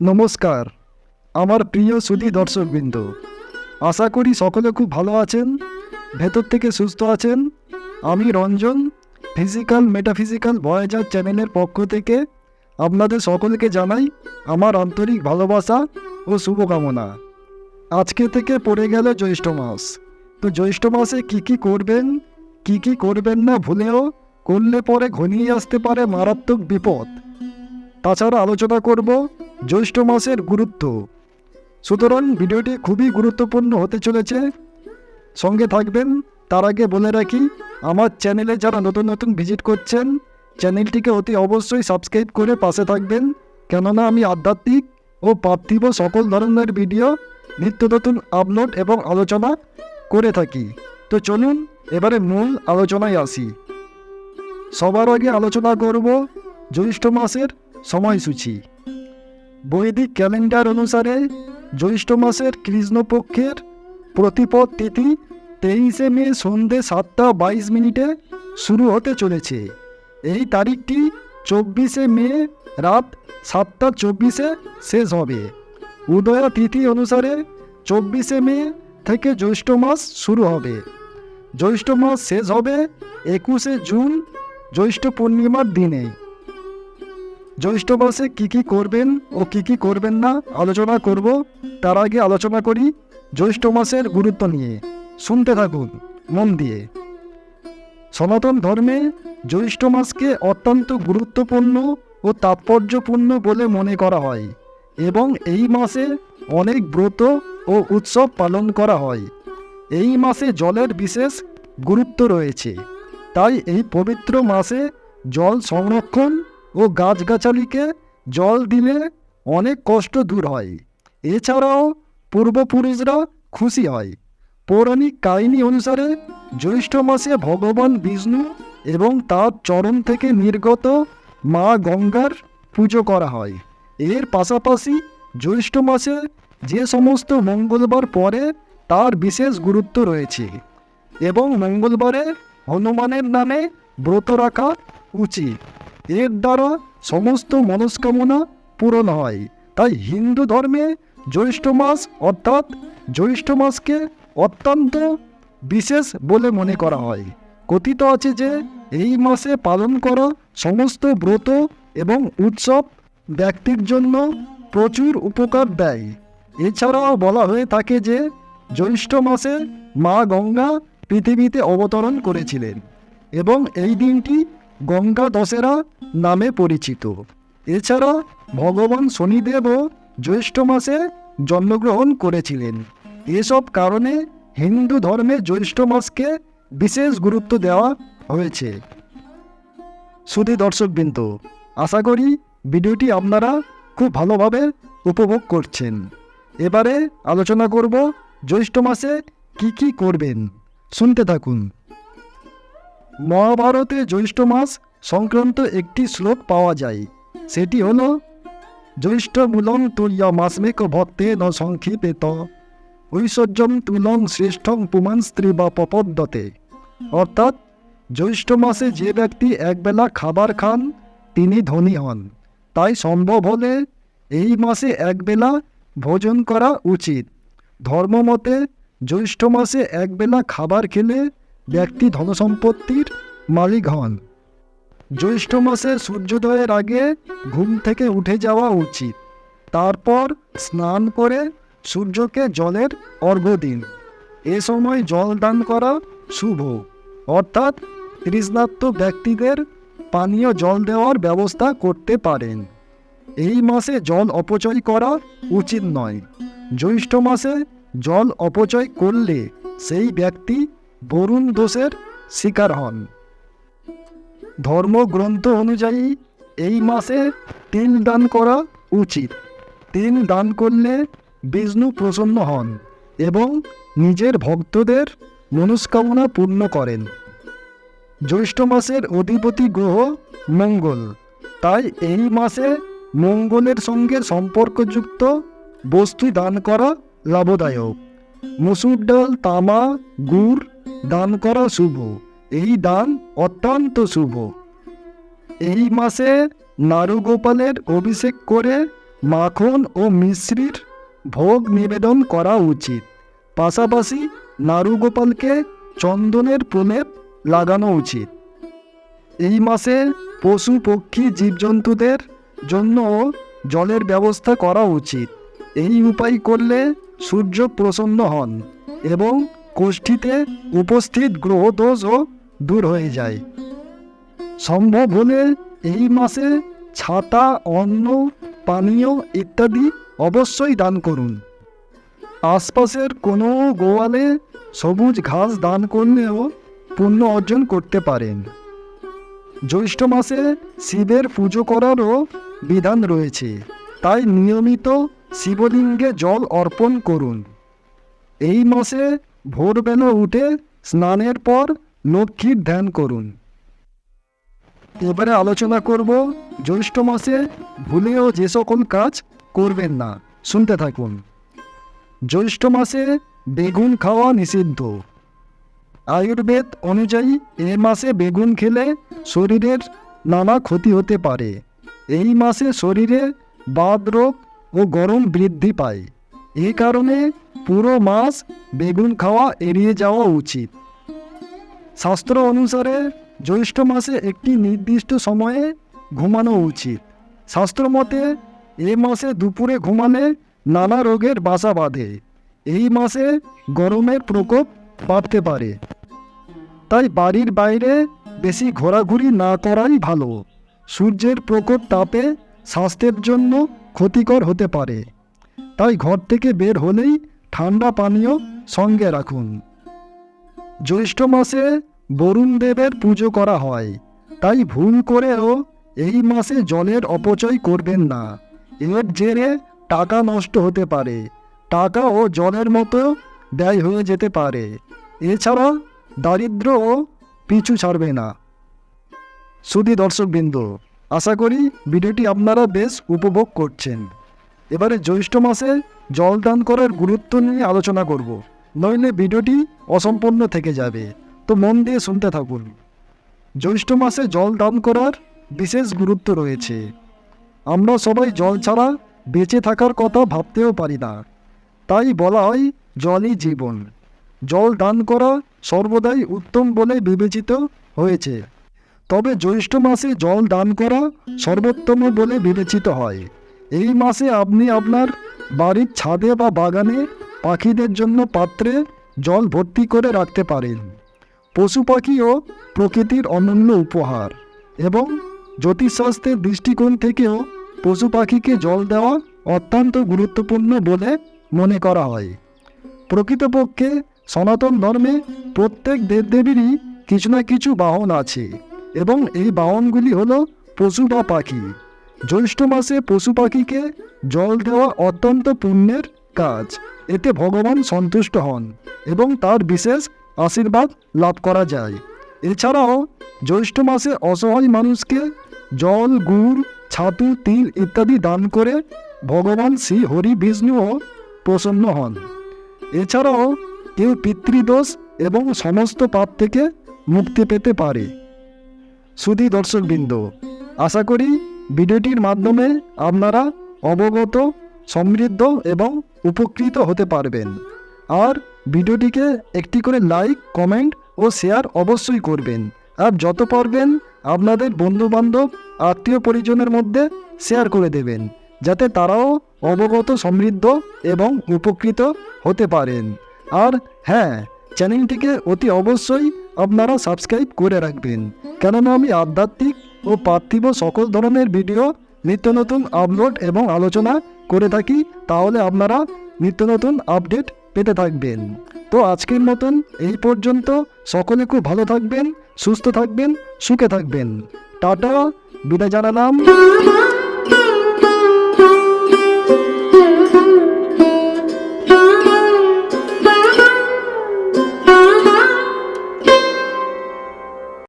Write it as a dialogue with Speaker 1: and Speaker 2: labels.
Speaker 1: নমস্কার। আমার প্রিয় সুধী দর্শকবৃন্দ, আশা করি সকলে খুব ভালো আছেন, ভেতর থেকে সুস্থ আছেন। আমি রঞ্জন ফিজিক্যাল মেটাফিজিক্যাল ভয়েজার চ্যানেলের পক্ষ থেকে আপনাদের সকলকে জানাই আমার আন্তরিক ভালোবাসা ও শুভকামনা। আজকে থেকে পড়ে গেল জ্যৈষ্ঠ মাস। তো জ্যৈষ্ঠ মাসে কী কী করবেন, কী কী করবেন না ভুলেও করলে পরে ঘনিয়ে আসতে পারে মারাত্মক বিপদ। তাছাড়া আলোচনা করব জ্যৈষ্ঠ মাসের গুরুত্ব। সুতরাং ভিডিওটি খুবই গুরুত্বপূর্ণ হতে চলেছে। সঙ্গে থাকবেন। তার আগে বলে রাখি, আমার চ্যানেলে যারা নতুন নতুন ভিজিট করছেন, চ্যানেলটিকে অতি অবশ্যই সাবস্ক্রাইব করে পাশে থাকবেন। কেননা আমি আধ্যাত্মিক ও পার্থিব সকল ধরনের ভিডিও নিত্য নতুন আপলোড এবং আলোচনা করে থাকি। তো চলুন, এবারে মূল আলোচনায় আসি। সবার আগে আলোচনা করব জ্যৈষ্ঠ মাসের সময়সূচি। বৈদিক ক্যালেন্ডার অনুসারে জ্যৈষ্ঠ মাসের কৃষ্ণপক্ষের প্রতিপদ তিথি তেইশে মে সন্ধে সাতটা বাইশ মিনিটে শুরু হতে চলেছে। এই তারিখটি চব্বিশে মে রাত সাতটা চব্বিশে শেষ হবে। উদয়া তিথি অনুসারে চব্বিশে মে থেকে জ্যৈষ্ঠ মাস শুরু হবে। জ্যৈষ্ঠ মাস শেষ হবে একুশে জুন জ্যৈষ্ঠ পূর্ণিমার দিনে। জ্যৈষ্ঠ মাসে কী কী করবেন ও কী কী করবেন না আলোচনা করব, তার আগে আলোচনা করি জ্যৈষ্ঠ মাসের গুরুত্ব নিয়ে। শুনতে থাকুন, মন দিয়ে। সনাতন ধর্মে জ্যৈষ্ঠ মাসকে অত্যন্ত গুরুত্বপূর্ণ ও তাৎপর্যপূর্ণ বলে মনে করা হয় এবং এই মাসে অনেক ব্রত ও উৎসব পালন করা হয়। এই মাসে জলের বিশেষ গুরুত্ব রয়েছে। তাই এই পবিত্র মাসে জল সংরক্ষণ ও গাছগাছালিকে জল দিলে অনেক কষ্ট দূর হয়। এছাড়াও পূর্বপুরুষরা খুশি হয়। পৌরাণিক কাহিনী অনুসারে জ্যৈষ্ঠ মাসে ভগবান বিষ্ণু এবং তার চরণ থেকে নির্গত মা গঙ্গার পুজো করা হয়। এর পাশাপাশি জ্যৈষ্ঠ মাসে যে সমস্ত মঙ্গলবার পরে তার বিশেষ গুরুত্ব রয়েছে এবং মঙ্গলবারে হনুমানের নামে ব্রত রাখা উচিত। এর দ্বারা সমস্ত মনস্কামনা পূরণ হয়। তাই হিন্দু ধর্মে জ্যৈষ্ঠ মাস অর্থাৎ জ্যৈষ্ঠ মাসকে অত্যন্ত বিশেষ বলে মনে করা হয়। কথিত আছে যে এই মাসে পালন করা সমস্ত ব্রত এবং উৎসব ব্যক্তির জন্য প্রচুর উপকার দেয়। এছাড়াও বলা হয়ে থাকে যে জ্যৈষ্ঠ মাসে মা গঙ্গা পৃথিবীতে অবতরণ করেছিলেন এবং এই দিনটি গঙ্গা দশেরা নামে পরিচিত। এছাড়া ভগবান শনিদেবও জ্যৈষ্ঠ মাসে জন্মগ্রহণ করেছিলেন। এসব কারণে হিন্দু ধর্মে জ্যৈষ্ঠ মাসকে বিশেষ গুরুত্ব দেওয়া হয়েছে। সুধী দর্শকবৃন্দ, আশা করি ভিডিওটি আপনারা খুব ভালোভাবে উপভোগ করছেন। এবারে আলোচনা করব জ্যৈষ্ঠ মাসে কি কি করবেন। শুনতে থাকুন। মহাভারতে জ্যৈষ্ঠ মাস সংক্রান্ত একটি শ্লোক পাওয়া যায়। সেটি হল, জ্যৈষ্ঠ মূলং তুল্য মাসমেক ভক্তে ন সংক্ষিপেত ঐশ্বর্যম তুলং শ্রেষ্ঠং পুমান স্ত্রী বা পপদ্যতে অর্থাৎ, জ্যৈষ্ঠ মাসে যে ব্যক্তি একবেলা খাবার খান, তিনি ধনী হন। তাই সম্ভব হলে এই মাসে একবেলা ভোজন করা উচিত। ধর্মমতে জ্যৈষ্ঠ মাসে একবেলা খাবার খেলে ব্যক্তি ধনসম্পত্তির মালিক হন। জ্যৈষ্ঠ মাসে সূর্যোদয়ের আগে ঘুম থেকে উঠে যাওয়া উচিত। তারপর স্নান করে সূর্যকে জলের অর্ঘ্য দিন। এ সময় জল দান করা শুভ। অর্থাৎ তৃষ্ণার্ত ব্যক্তিদের পানীয় জল দেওয়ার ব্যবস্থা করতে পারেন। এই মাসে জল অপচয় করা উচিত নয়। জ্যৈষ্ঠ মাসে জল অপচয় করলে সেই ব্যক্তি বরুণ দোষের শিকার হন। ধর্মগ্রন্থ অনুযায়ী এই মাসে তিল দান করা উচিত। তিল দান করলে বিষ্ণু প্রসন্ন হন এবং নিজের ভক্তদের মনস্কামনা পূর্ণ করেন। জ্যৈষ্ঠ মাসের অধিপতি গ্রহ মঙ্গল, তাই এই মাসে মঙ্গলের সঙ্গে সম্পর্কযুক্ত বস্তু দান করা লাভদায়ক। মসুর ডাল, তামা, গুড় দান করা শুভ। এই দান অত্যন্ত শুভ। এই মাসে নারুগোপালের অভিষেক করে মাখন ও মিশ্রির ভোগ নিবেদন করা উচিত। পাশাপাশি নারুগোপালকে চন্দনের প্রলেপ লাগানো উচিত। এই মাসে পশু, পক্ষী, জীবজন্তুদের জন্য জলের ব্যবস্থা করা উচিত। এই উপায় করলে সূর্য প্রসন্ন হন এবং কোষ্ঠীতে উপস্থিত গ্রহদোষও দূর হয়ে যায়। সম্ভব হলে এই মাসে ছাতা, অন্ন, পানীয় ইত্যাদি অবশ্যই দান করুন। আশপাশের কোনো গোয়ালে সবুজ ঘাস দান করলেও পুণ্য অর্জন করতে পারেন। জ্যৈষ্ঠ মাসে শিবের পুজো করারও বিধান রয়েছে, তাই নিয়মিত শিবলিঙ্গে জল অর্পণ করুন। এই মাসে ভোরবেলা উঠে স্নানের পর লক্ষ্মীর ধ্যান করুন। এবারে আলোচনা করব, জ্যৈষ্ঠ মাসে ভুলেও যে সকল কাজ করবেন না, শুনতে থাকুন। জ্যৈষ্ঠ মাসে বেগুন খাওয়া নিষিদ্ধ। আয়ুর্বেদ অনুযায়ী এ মাসে বেগুন খেলে শরীরের নানা ক্ষতি হতে পারে। এই মাসে শরীরে বাদ রোগ ও গরম বৃদ্ধি পায়। এ কারণে পুরো মাস বেগুন খাওয়া এড়িয়ে যাওয়া উচিত। শাস্ত্র অনুসারে জ্যৈষ্ঠ মাসে একটি নির্দিষ্ট সময়ে ঘুমানো উচিত। শাস্ত্র মতে, এ মাসে দুপুরে ঘুমালে নানা রোগের বাসা বাঁধে। এই মাসে গরমের প্রকোপ বাড়তে পারে। তাই বাড়ির বাইরে বেশি ঘোরাঘুরি না করাই ভালো। সূর্যের প্রকোপ তাপে স্বাস্থ্যের জন্য ক্ষতিকর হতে পারে। তাই ঘর থেকে বের হলেই ঠান্ডা পানীয় সঙ্গে রাখুন। জ্যৈষ্ঠ মাসে বরুণ দেবের পুজো করা হয়। তাই ভুল করেও এই মাসে জলের অপচয় করবেন না। এর জেরে টাকা নষ্ট হতে পারে। টাকা ও জলের মতো ব্যয় হয়ে যেতে পারে। এছাড়া দারিদ্র ও পিছু ছাড়বে না। সুধী দর্শকবৃন্দ, আশা করি ভিডিওটি আপনারা বেশ উপভোগ করছেন। এবারে জ্যৈষ্ঠ মাসে জল দান করার গুরুত্ব নিয়ে আলোচনা করব। নইলে ভিডিওটি অসম্পূর্ণ থেকে যাবে। তো মন দিয়ে শুনতে থাকুন। জ্যৈষ্ঠ মাসে জল দান করার বিশেষ গুরুত্ব রয়েছে। আমরা সবাই জল ছাড়া বেঁচে থাকার কথা ভাবতেও পারি না। তাই বলা হয় জলই জীবন। জল দান করা সর্বদাই উত্তম বলে বিবেচিত হয়েছে। তবে জ্যৈষ্ঠ মাসে জল দান করা সর্বোত্তম বলে বিবেচিত হয়। এই মাসে আপনি আপনার বাড়ির ছাদে বা বাগানে পাখিদের জন্য পাত্রে জল ভর্তি করে রাখতে পারেন। পশু পাখিও প্রকৃতির অনন্য উপহার এবং জ্যোতিষশাস্ত্রের দৃষ্টিকোণ থেকেও পশু পাখিকে জল দেওয়া অত্যন্ত গুরুত্বপূর্ণ বলে মনে করা হয়। প্রকৃতপক্ষে সনাতন ধর্মে প্রত্যেক দেবদেবীরই কিছু না কিছু বাহন আছে এবং এই বাহনগুলি হলো পশু বা পাখি। জ্যৈষ্ঠ মাসে পশু পাখিকে জল দেওয়া অত্যন্ত পুণ্যের কাজ। এতে ভগবান সন্তুষ্ট হন এবং তার বিশেষ আশীর্বাদ লাভ করা যায়। এছাড়াও, জ্যৈষ্ঠ মাসে অসহায় মানুষকে জল, গুড়, ছাতু, তিল ইত্যাদি দান করে ভগবান শ্রী হরি বিষ্ণুও প্রসন্ন হন। এছাড়াও, কেউ পিতৃদোষ এবং সমস্ত পাপ থেকে মুক্তি পেতে পারে। সুধী দর্শকবৃন্দ, আশা করি ভিডিওটির মাধ্যমে আপনারা অবগত, সমৃদ্ধ এবং উপকৃত হতে পারবেন। আর ভিডিওটিকে একটি করে লাইক, কমেন্ট ও শেয়ার অবশ্যই করবেন। আর যত পারবেন আপনাদের বন্ধুবান্ধব, আত্মীয় পরিজনের মধ্যে শেয়ার করে দেবেন, যাতে তারাও অবগত, সমৃদ্ধ এবং উপকৃত হতে পারেন। আর হ্যাঁ চ্যানেলটিকে অতি অবশ্যই আপনারা সাবস্ক্রাইব করে রাখবেন। কেননা আমি আধ্যাত্মিক ও পার্থিব সকল ধরনের ভিডিও, নিত্য নতুন আপলোড এবং আলোচনা করে থাকি, তাহলে আপনারা নিত্য নতুন আপডেট পেতে থাকবেন। তো আজকের মতন এই পর্যন্ত, সকলে খুব ভালো থাকবেন, সুস্থ থাকবেন, সুখে থাকবেন। টাটা, বিদায় জানালাম।